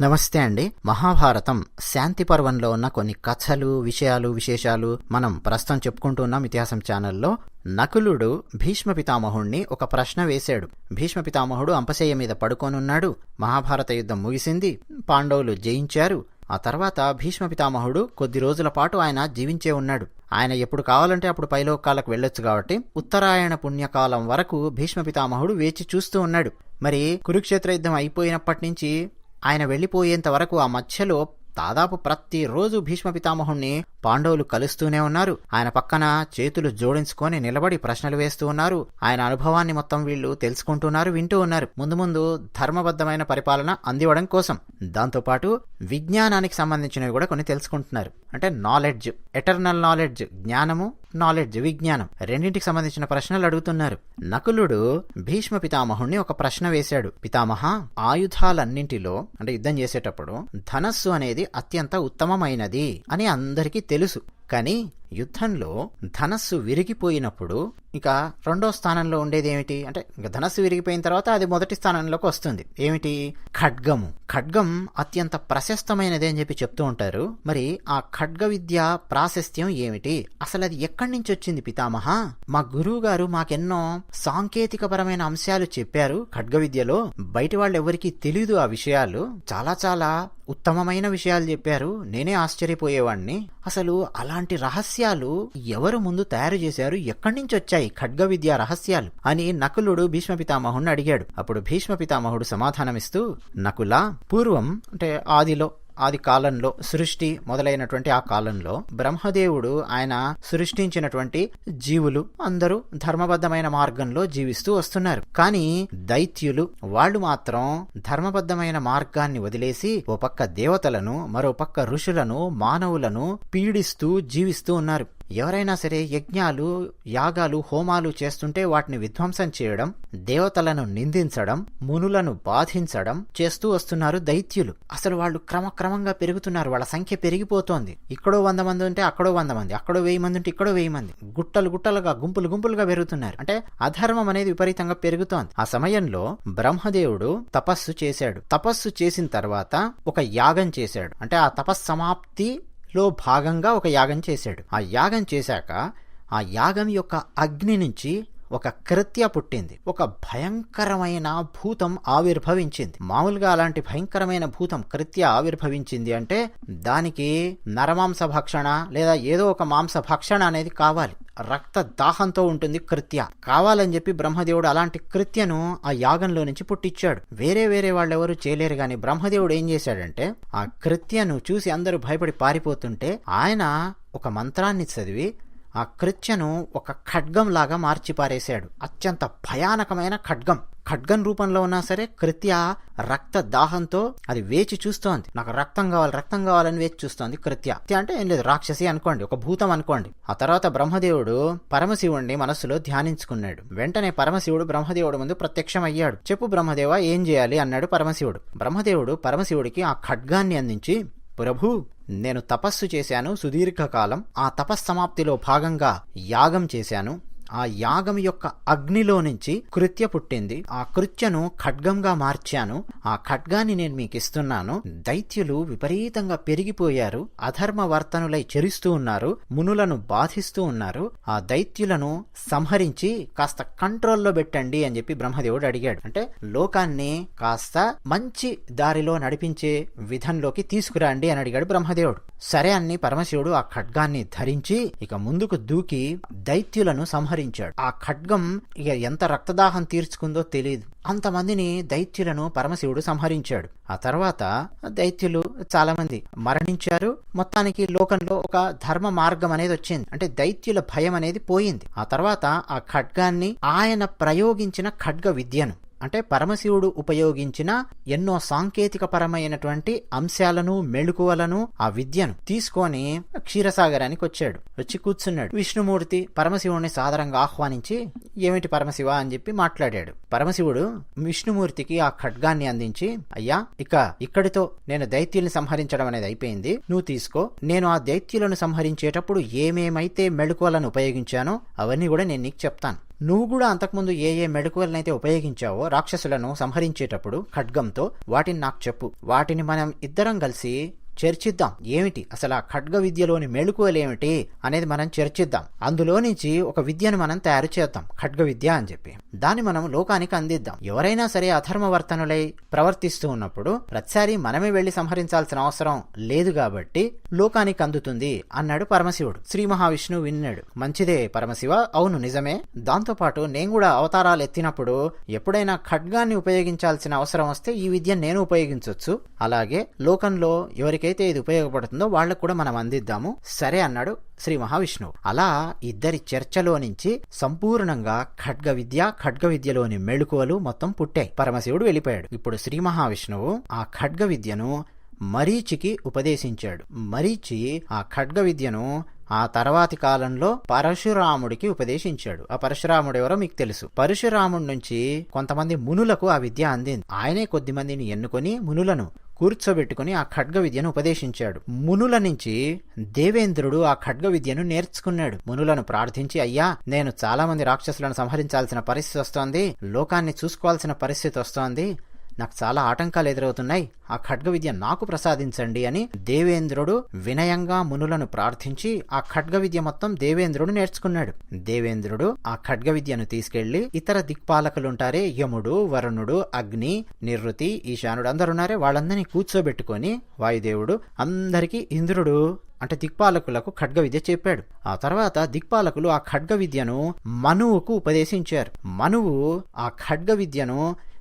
నమస్తే అండి. మహాభారతం శాంతి పర్వంలో ఉన్న కొన్ని కథలు విషయాలు విశేషాలు మనం ప్రస్తుతం చెప్పుకుంటూ ఉన్నాం ఇతిహాసం ఛానల్లో. నకులుడు భీష్మ పితామహుణ్ణి ఒక ప్రశ్న వేశాడు. భీష్మ పితామహుడు అంపశయ్య మీద పడుకోనున్నాడు. మహాభారత యుద్ధం ముగిసింది. పాండవులు జయించారు. ఆ తర్వాత భీష్మ పితామహుడు కొద్ది రోజుల పాటు ఆయన జీవించే ఉన్నాడు. ఆయన ఎప్పుడు కావాలంటే అప్పుడు పైలోకాలకు వెళ్ళొచ్చు కాబట్టి ఉత్తరాయణ పుణ్యకాలం వరకు భీష్మ పితామహుడు వేచి చూస్తూ ఉన్నాడు. మరి కురుక్షేత్ర యుద్ధం అయిపోయినప్పటి నుంచి ఆయన వెళ్ళిపోయేంత వరకు ఆ మధ్యలో దాదాపు ప్రతిరోజు భీష్మ పితామహుణ్ణి పాండవులు కలుస్తూనే ఉన్నారు. ఆయన పక్కన చేతులు జోడించుకొని నిలబడి ప్రశ్నలు వేస్తూ ఉన్నారు. ఆయన అనుభవాన్ని మొత్తం వీళ్ళు తెలుసుకుంటున్నారు వింటూ ఉన్నారు. ముందు ముందు ధర్మబద్ధమైన పరిపాలన అందివ్వడం కోసం. దాంతోపాటు విజ్ఞానానికి సంబంధించినవి కూడా కొన్ని తెలుసుకుంటున్నారు. అంటే నాలెడ్జ్ ఎటర్నల్ నాలెడ్జ్ జ్ఞానము నాలెడ్జ్ విజ్ఞానం రెండింటికి సంబంధించిన ప్రశ్నలు అడుగుతున్నారు. నకులుడు భీష్మ పితామహుణ్ణి ఒక ప్రశ్న వేశాడు. పితామహ ఆయుధాలన్నింటిలో అంటే యుద్ధం చేసేటప్పుడు ధనస్సు అనేది అత్యంత ఉత్తమమైనది అని అందరికీ తెలుసు. కానీ యుద్ధంలో ధనస్సు విరిగిపోయినప్పుడు ఇక రెండో స్థానంలో ఉండేది ఏమిటి అంటే ఇక ధనస్సు విరిగిపోయిన తర్వాత అది మొదటి స్థానంలోకి వస్తుంది. ఏమిటి? ఖడ్గము. ఖడ్గం అత్యంత ప్రశస్తమైనది అని చెప్పి చెప్తూ ఉంటారు. మరి ఆ ఖడ్గ విద్య ప్రాశస్త్యం ఏమిటి? అసలు అది ఎక్కడి నుంచి వచ్చింది పితామహ? మా గురువు గారు మాకెన్నో సాంకేతికపరమైన అంశాలు చెప్పారు ఖడ్గ విద్యలో. బయట వాళ్ళు ఎవరికి తెలియదు ఆ విషయాలు. చాలా చాలా ఉత్తమమైన విషయాలు చెప్పారు. నేనే ఆశ్చర్యపోయేవాణ్ణి. అసలు అలా ఇలాంటి రహస్యాలు ఎవరు ముందు తయారు చేశారు? ఎక్కడి నుంచి వచ్చాయి ఖడ్గ విద్య రహస్యాలు? అని నకులుడు భీష్మ పితామహుడిని అడిగాడు. అప్పుడు భీష్మ పితామహుడు సమాధానమిస్తూ నకుల పూర్వం అంటే ఆదిలో ఆది కాలంలో సృష్టి మొదలైనటువంటి ఆ కాలంలో బ్రహ్మదేవుడు ఆయన సృష్టించినటువంటి జీవులు అందరూ ధర్మబద్ధమైన మార్గంలో జీవిస్తూ వస్తున్నారు. కానీ దైత్యులు వాళ్ళు మాత్రం ధర్మబద్ధమైన మార్గాన్ని వదిలేసి ఓ పక్క దేవతలను మరో పక్క ఋషులను మానవులను పీడిస్తూ జీవిస్తూ ఉన్నారు. ఎవరైనా సరే యజ్ఞాలు యాగాలు హోమాలు చేస్తుంటే వాటిని విధ్వంసం చేయడం దేవతలను నిందించడం మునులను బాధించడం చేస్తూ వస్తున్నారు దైత్యులు. అసలు వాళ్ళు క్రమక్రమంగా పెరుగుతున్నారు. వాళ్ళ సంఖ్య పెరిగిపోతోంది. ఇక్కడో వంద మంది ఉంటే అక్కడో వంద మంది అక్కడో వెయ్యి మంది ఉంటే ఇక్కడో వెయ్యి మంది. గుట్టలు గుట్టలుగా గుంపులు గుంపులుగా పెరుగుతున్నారు. అంటే అధర్మం అనేది విపరీతంగా పెరుగుతోంది. ఆ సమయంలో బ్రహ్మదేవుడు తపస్సు చేశాడు. తపస్సు చేసిన తర్వాత ఒక యాగం చేశాడు. అంటే ఆ తపస్సమాప్తి లో భాగంగా ఒక యాగం చేశాడు. ఆ యాగం చేశాక ఆ యాగం యొక్క అగ్ని నుంచి ఒక కృత్య పుట్టింది. ఒక భయంకరమైన భూతం ఆవిర్భవించింది. మామూలుగా అలాంటి భయంకరమైన భూతం కృత్య ఆవిర్భవించింది అంటే దానికి నరమాంస భక్షణ లేదా ఏదో ఒక మాంస భక్షణ అనేది కావాలి. రక్త దాహంతో ఉంటుంది కృత్య. కావాలని చెప్పి బ్రహ్మదేవుడు అలాంటి కృత్యను ఆ యాగంలో నుంచి పుట్టించాడు వేరే వేరే వాళ్ళు చేయలేరు గాని బ్రహ్మదేవుడు ఏం చేశాడంటే ఆ కృత్యను చూసి అందరూ భయపడి పారిపోతుంటే ఆయన ఒక మంత్రాన్ని చదివి ఆ కృత్యను ఒక ఖడ్గం లాగా మార్చి పారేశాడు అత్యంత భయానకమైన ఖడ్గం. ఖడ్గన్ రూపంలో ఉన్నా సరే కృత్య రక్త దాహంతో అది వేచి చూస్తోంది. నాకు రక్తం కావాలి రక్తం కావాలని వేచి చూస్తోంది కృత్య. అంటే ఏం లేదు రాక్షసి అనుకోండి ఒక భూతం అనుకోండి. ఆ తర్వాత బ్రహ్మదేవుడు పరమశివుణ్ణి మనస్సులో ధ్యానించుకున్నాడు. వెంటనే పరమశివుడు బ్రహ్మదేవుడు ముందు ప్రత్యక్షం అయ్యాడు చెప్పు బ్రహ్మదేవ ఏం చేయాలి? అన్నాడు పరమశివుడు. బ్రహ్మదేవుడు పరమశివుడికి ఆ ఖడ్గాన్ని అందించి ప్రభు నేను తపస్సు చేశాను సుదీర్ఘకాలం. ఆ తపస్సమాప్తిలో భాగంగా యాగం చేశాను. ఆ యాగం యొక్క అగ్నిలో నుంచి కృత్య పుట్టింది. ఆ కృత్యను ఖడ్గంగా మార్చాను. ఆ ఖడ్గాన్ని నేను మీకు ఇస్తున్నాను. దైత్యులు విపరీతంగా పెరిగిపోయారు. అధర్మ వర్తనులై చెరుస్తూ ఉన్నారు. మునులను బాధిస్తూ ఉన్నారు. ఆ దైత్యులను సంహరించి కాస్త కంట్రోల్లో పెట్టండి అని చెప్పి బ్రహ్మదేవుడు అడిగాడు. అంటే లోకాన్ని కాస్త మంచి దారిలో నడిపించే విధంలోకి తీసుకురండి అని అడిగాడు బ్రహ్మదేవుడు. సరే అన్ని పరమశివుడు ఆ ఖడ్గాన్ని ధరించి ఇక ముందుకు దూకి దైత్యులను సంహరించాడు ఆ ఖడ్గం ఇక ఎంత రక్తదాహం తీర్చుకుందో తెలియదు అంతమందిని దైత్యులను పరమశివుడు సంహరించాడు. ఆ తర్వాత దైత్యులు చాలామంది మరణించారు. మొత్తానికి లోకంలో ఒక ధర్మ మార్గం అనేది వచ్చింది. అంటే దైత్యుల భయం అనేది పోయింది. ఆ తర్వాత ఆ ఖడ్గాన్ని ఆయన ప్రయోగించిన ఖడ్గ విద్యను. అంటే పరమశివుడు ఉపయోగించిన ఎన్నో సాంకేతిక పరమైనటువంటి అంశాలను మెళుకువలను ఆ విద్యను తీసుకొని క్షీరసాగరానికి వచ్చాడు. వచ్చి కూర్చున్నాడు. విష్ణుమూర్తి పరమశివుడిని సాదరంగా ఆహ్వానించి ఏమిటి పరమశివ? అని చెప్పి మాట్లాడాడు. పరమశివుడు విష్ణుమూర్తికి ఆ ఖడ్గాన్ని అందించి అయ్యా ఇక ఇక్కడితో నేను దైత్యుల్ని సంహరించడం అనేది అయిపోయింది. నువ్వు తీసుకో. నేను ఆ దైత్యులను సంహరించేటప్పుడు ఏమేమైతే మెళుకువలను ఉపయోగించానో అవన్నీ కూడా నేను నీకు చెప్తాను. నువ్వు కూడా అంతకుముందు ఏ ఏ మెడుకువలనైతే ఉపయోగించావో రాక్షసులను సంహరించేటప్పుడు ఖడ్గంతో వాటిని నాకు చెప్పు. వాటిని మనం ఇద్దరం కలిసి చర్చిద్దాం. ఏమిటి? అసలు ఆ ఖడ్గ విద్యలోని మెళుకువలేమిటి అనేది మనం చర్చిద్దాం. అందులో నుంచి ఒక విద్యను మనం తయారు చేద్దాం. ఖడ్గ విద్య అని చెప్పి. దాన్ని మనం లోకానికి అందిద్దాం. ఎవరైనా సరే అధర్మవర్తనులై ప్రవర్తిస్తూ ఉన్నప్పుడు ప్రతిసారి మనమే వెళ్ళి సంహరించాల్సిన అవసరం లేదు కాబట్టి లోకానికి అందుతుంది అన్నాడు పరమశివుడు. శ్రీ మహావిష్ణువు విన్నాడు. మంచిదే పరమశివ. అవును నిజమే. దాంతోపాటు నేను కూడా అవతారాలు ఎత్తినప్పుడు ఎప్పుడైనా ఖడ్గాన్ని ఉపయోగించాల్సిన అవసరం వస్తే ఈ విద్య నేను ఉపయోగించవచ్చు అలాగే లోకంలో ఎవరికైతే ఇది ఉపయోగపడుతుందో వాళ్ళకు కూడా మనం అందిద్దాము. సరే అన్నాడు శ్రీ మహావిష్ణువు. అలా ఇద్దరి చర్చలో నుంచి సంపూర్ణంగా ఖడ్గ విద్య ఖడ్గ విద్యలోని మెళుకువలు మొత్తం పుట్టాయి. పరమశివుడు వెళ్ళిపోయాడు. ఇప్పుడు శ్రీ మహావిష్ణువు ఆ ఖడ్గ విద్యను మరీచికి ఉపదేశించాడు. మరీచి ఆ ఖడ్గ విద్యను ఆ తర్వాతి కాలంలో పరశురాముడికి ఉపదేశించాడు. ఆ పరశురాముడు ఎవరో మీకు తెలుసు. పరశురాముడి నుంచి కొంతమంది మునులకు ఆ విద్య అందింది. ఆయనే కొద్ది మందిని ఎన్నుకొని మునులను కూర్చోబెట్టుకుని ఆ ఖడ్గ విద్యను ఉపదేశించాడు. మునుల నుంచి దేవేంద్రుడు ఆ ఖడ్గ విద్యను నేర్చుకున్నాడు. మునులను ప్రార్థించి అయ్యా నేను చాలా మంది రాక్షసులను సంహరించాల్సిన పరిస్థితి వస్తోంది. లోకాన్ని చూసుకోవాల్సిన పరిస్థితి వస్తోంది. నాకు చాలా ఆటంకాలు ఎదురవుతున్నాయి. ఆ ఖడ్గ విద్య నాకు ప్రసాదించండి అని దేవేంద్రుడు వినయంగా మునులను ప్రార్థించి ఆ ఖడ్గ విద్య మొత్తం దేవేంద్రుడు నేర్చుకున్నాడు. దేవేంద్రుడు ఆ ఖడ్గ విద్యను తీసుకెళ్ళి ఇతర దిక్పాలకులుంటారే యముడు వరుణుడు అగ్ని నిర్వృతి ఈశానుడు అందరున్నారే వాళ్ళందరినీ కూర్చోబెట్టుకొని వాయుదేవుడు అందరికీ ఇంద్రుడు అంటే దిక్పాలకులకు ఖడ్గ విద్య చెప్పాడు. ఆ తర్వాత దిక్పాలకులు ఆ ఖడ్గ విద్యను మనువుకు ఉపదేశించారు. మనువు ఆ ఖడ్గ విద్యను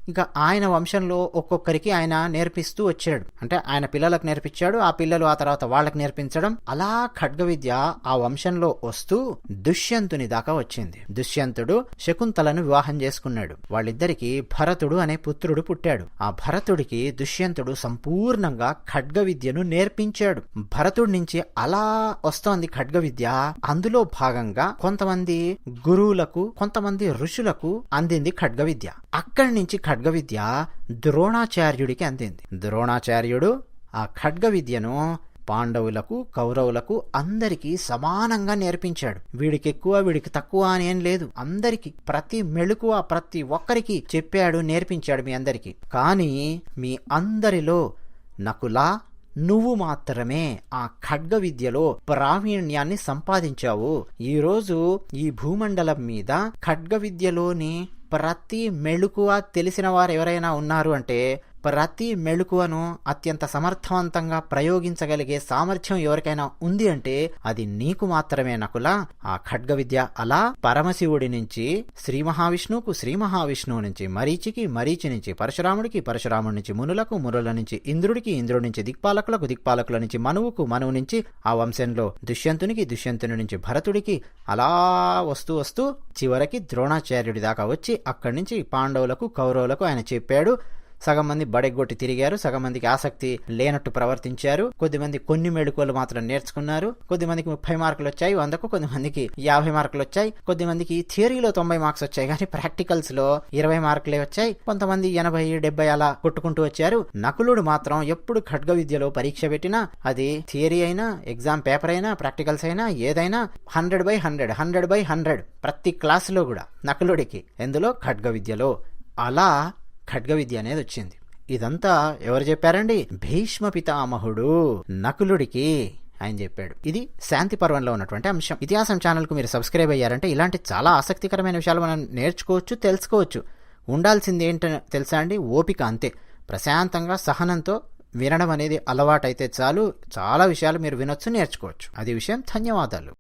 ఇంకా ఆయన వంశంలో ఒక్కొక్కరికి ఆయన నేర్పిస్తూ వచ్చాడు. అంటే ఆయన పిల్లలకు నేర్పించాడు ఆ పిల్లలు ఆ తర్వాత వాళ్ళకి నేర్పించడం. అలా ఖడ్గ విద్య ఆ వంశంలో వస్తూ దుష్యంతుని దాకా వచ్చింది. దుష్యంతుడు శకుంతలను వివాహం చేసుకున్నాడు. వాళ్ళిద్దరికి భరతుడు అనే పుత్రుడు పుట్టాడు. ఆ భరతుడికి దుష్యంతుడు సంపూర్ణంగా ఖడ్గ విద్యను నేర్పించాడు. భరతుడి నుంచి అలా వస్తోంది ఖడ్గ విద్య అందులో భాగంగా కొంతమంది గురువులకు కొంతమంది ఋషులకు అందింది ఖడ్గ విద్య అక్కడి నుంచి ఖడ్గ ఖడ్గవిద్య ద్రోణాచార్యుడికి అందింది. ద్రోణాచార్యుడు ఆ ఖడ్గ విద్యను పాండవులకు కౌరవులకు అందరికీ సమానంగా నేర్పించాడు. వీడికి ఎక్కువ వీడికి తక్కువ అని ఏం లేదు. అందరికి ప్రతి మెళుకువ ప్రతి ఒక్కరికి చెప్పాడు నేర్పించాడు మీ అందరికి. కానీ మీ అందరిలో నకులా నువ్వు మాత్రమే ఆ ఖడ్గ విద్యలో ప్రావీణ్యాన్ని సంపాదించావు. ఈరోజు ఈ భూమండలం మీద ఖడ్గ విద్యలోని ప్రతి మెళుకువ తెలిసిన వారు ఎవరైనా ఉన్నారు అంటే ప్రతి మెళుకువను అత్యంత సమర్థవంతంగా ప్రయోగించగలిగే సామర్థ్యం ఎవరికైనా ఉంది అంటే అది నీకు మాత్రమే నకుల. ఆ ఖడ్గ విద్య అలా పరమశివుడి నుంచి శ్రీ మహావిష్ణువుకు శ్రీ మహావిష్ణువు నుంచి మరీచికి మరీచి నుంచి పరశురాముడికి పరశురాముడి నుంచి మునులకు మునుల నుంచి ఇంద్రుడికి ఇంద్రుడి నుంచి దిక్పాలకులకు దిక్పాలకుల నుంచి మనువుకు మనువు నుంచి ఆ వంశంలో దుష్యంతునికి దుష్యంతుని నుంచి భరతుడికి అలా వస్తూ వస్తూ చివరికి ద్రోణాచార్యుడి దాకా వచ్చి అక్కడి నుంచి పాండవులకు కౌరవులకు ఆయన చెప్పాడు సగం మంది బడెగ్గొట్టి తిరిగారు. సగం మందికి ఆసక్తి లేనట్టు ప్రవర్తించారు. కొద్దిమంది కొన్ని మెడుకోలు మాత్రం నేర్చుకున్నారు. కొద్దిమందికి ముప్పై మార్కులు వచ్చాయి వందకు కొద్దిమందికి యాభై మార్కులు వచ్చాయి. కొద్దిమందికి థియరీలో తొంభై మార్క్స్ వచ్చాయి కానీ ప్రాక్టికల్స్లో ఇరవై మార్కులే వచ్చాయి. కొంతమంది ఎనభై డెబ్బై అలా కొట్టుకుంటూ వచ్చారు. నకులుడు మాత్రం ఎప్పుడు ఖడ్గ విద్యలో పరీక్ష పెట్టినా అది థియరీ అయినా ఎగ్జామ్ పేపర్ అయినా ప్రాక్టికల్స్ అయినా ఏదైనా hundred by hundred hundred by hundred ప్రతి క్లాసులో కూడా నకులుడికి. ఎందులో? ఖడ్గ విద్యలో. అలా ఖడ్గ విద్య అనేది వచ్చింది. ఇదంతా ఎవరు చెప్పారండి? భీష్మ పితామహుడు నకులుడికి ఆయన చెప్పాడు. ఇది శాంతి పర్వంలో ఉన్నటువంటి అంశం. ఇతిహాసం ఛానల్కు మీరు సబ్స్క్రైబ్ అయ్యారంటే ఇలాంటి చాలా ఆసక్తికరమైన విషయాలు మనం నేర్చుకోవచ్చు తెలుసుకోవచ్చు. ఉండాల్సింది ఏంటో తెలుసా అండి? ఓపిక అంతే. ప్రశాంతంగా సహనంతో వినడం అనేది అలవాటైతే చాలు. చాలా విషయాలు మీరు వినొచ్చు నేర్చుకోవచ్చు. అది విషయం ధన్యవాదాలు.